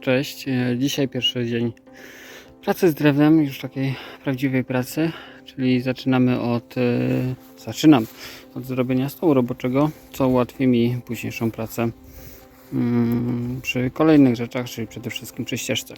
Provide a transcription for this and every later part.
Cześć. E, Dzisiaj pierwszy dzień pracy z drewnem, już takiej prawdziwej pracy, czyli zaczynamy od e, zaczynam od zrobienia stołu roboczego, co ułatwi mi późniejszą pracę mm, przy kolejnych rzeczach, czyli przede wszystkim przy ścieżce.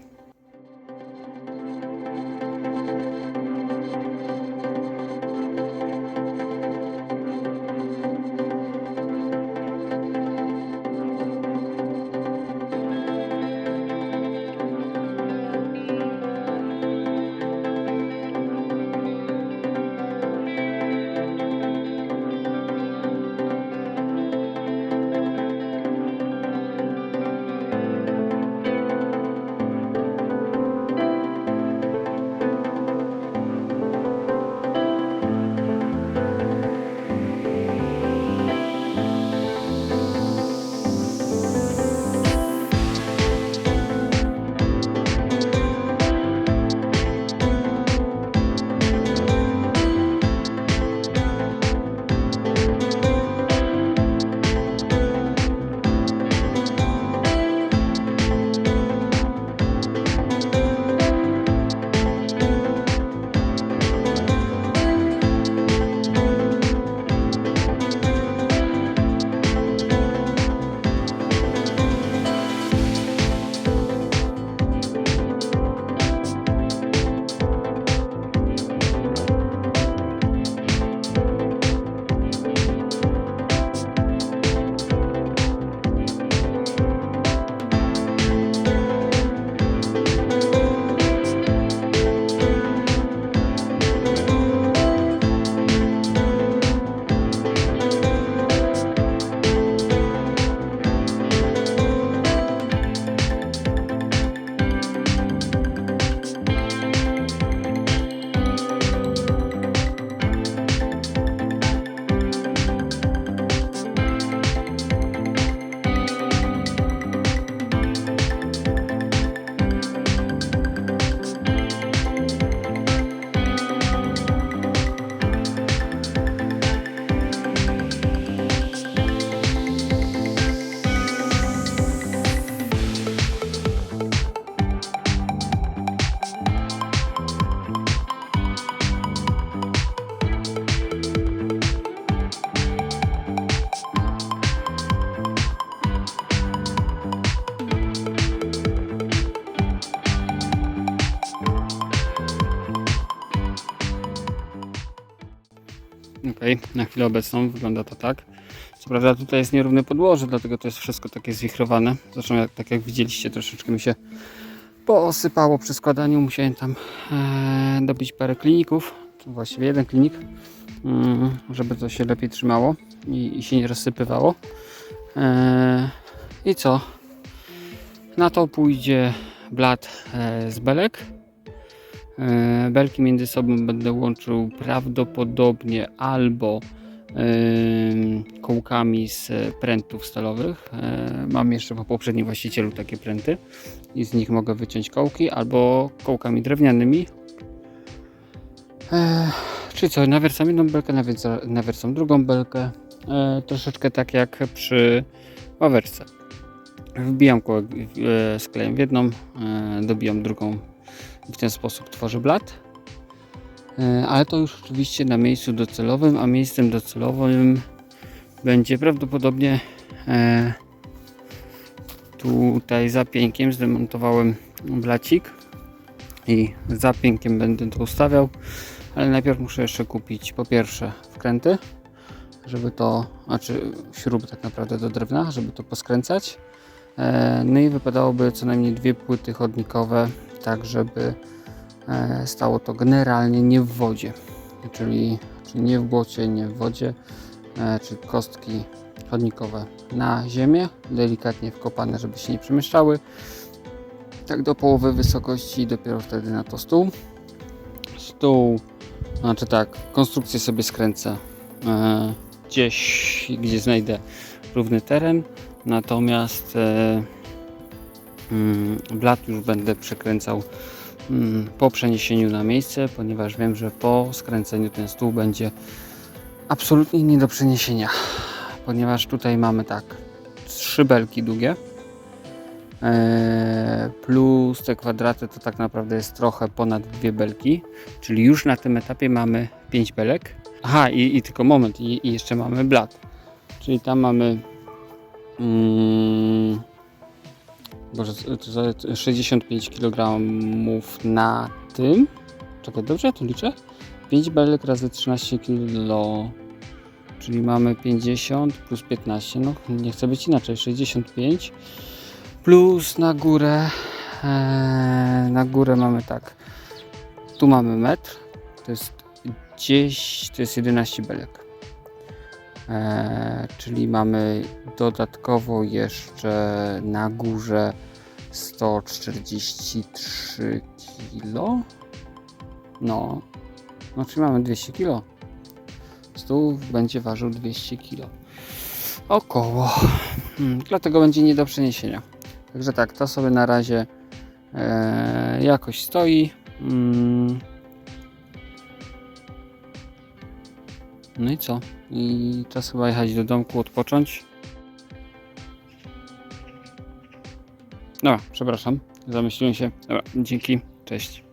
Okej, na chwilę obecną wygląda to tak. Co prawda tutaj jest nierówne podłoże, dlatego to jest wszystko takie zwichrowane. Zresztą jak, tak jak widzieliście, troszeczkę mi się poosypało przy składaniu. Musiałem tam e, dobić parę kliników, właściwie jeden klinik, mm, żeby to się lepiej trzymało i, i się nie rozsypywało. E, I co? Na to pójdzie blat e, z belek. E, Belki między sobą będę łączył prawdopodobnie albo kołkami z prętów stalowych. E, Mam jeszcze po poprzednim właścicielu takie pręty i z nich mogę wyciąć kołki, albo kołkami drewnianymi. E, Czyli co, nawiercam jedną belkę, nawiercam drugą belkę. Troszeczkę tak jak przy ławerce. Wbijam kołek z klejem w jedną, dobijam drugą w ten sposób tworzy blat. E, Ale to już oczywiście na miejscu docelowym, a miejscem docelowym będzie prawdopodobnie e, tutaj za piękiem zdemontowałem blacik i za piękiem będę to ustawiał, ale najpierw muszę jeszcze kupić po pierwsze wkręty, żeby to, znaczy śruby tak naprawdę do drewna, żeby to poskręcać. E, No i wypadałoby co najmniej dwie płyty chodnikowe, tak żeby e, stało to generalnie nie w wodzie, czyli, czyli nie w błocie, nie w wodzie, e, czyli kostki chodnikowe na ziemię, delikatnie wkopane, żeby się nie przemieszczały. Tak do połowy wysokości i dopiero wtedy na to stół. Stół, znaczy tak, konstrukcję sobie skręcę e, gdzieś, gdzie znajdę równy teren, natomiast blat już będę przekręcał po przeniesieniu na miejsce, ponieważ wiem, że po skręceniu ten stół będzie absolutnie nie do przeniesienia, ponieważ tutaj mamy tak trzy belki długie e, plus te kwadraty to tak naprawdę jest trochę ponad dwie belki, czyli już na tym etapie mamy 5 belek. Aha, i, i tylko moment, i, i jeszcze mamy blat, czyli tam mamy mm, Boże, to- to 65 kg na tym. Czekaj, dobrze ja tu liczę? 5 belek razy 13 kg. Czyli mamy 50 plus 15. No nie chce być inaczej. 65 plus na górę. E, na górę mamy tak. Tu mamy metr. To jest gdzieś. To jest 11 belek. E, czyli mamy dodatkowo jeszcze na górze 143 kg. No, no czyli mamy 200 kg. Stół będzie ważył 200 kg. Około. Hmm, dlatego będzie nie do przeniesienia. Także tak, to sobie na razie e, jakoś stoi. Mm. No i co? I czas chyba jechać do domku, odpocząć. Dobra, przepraszam, zamyśliłem się. Dobra, dzięki, cześć.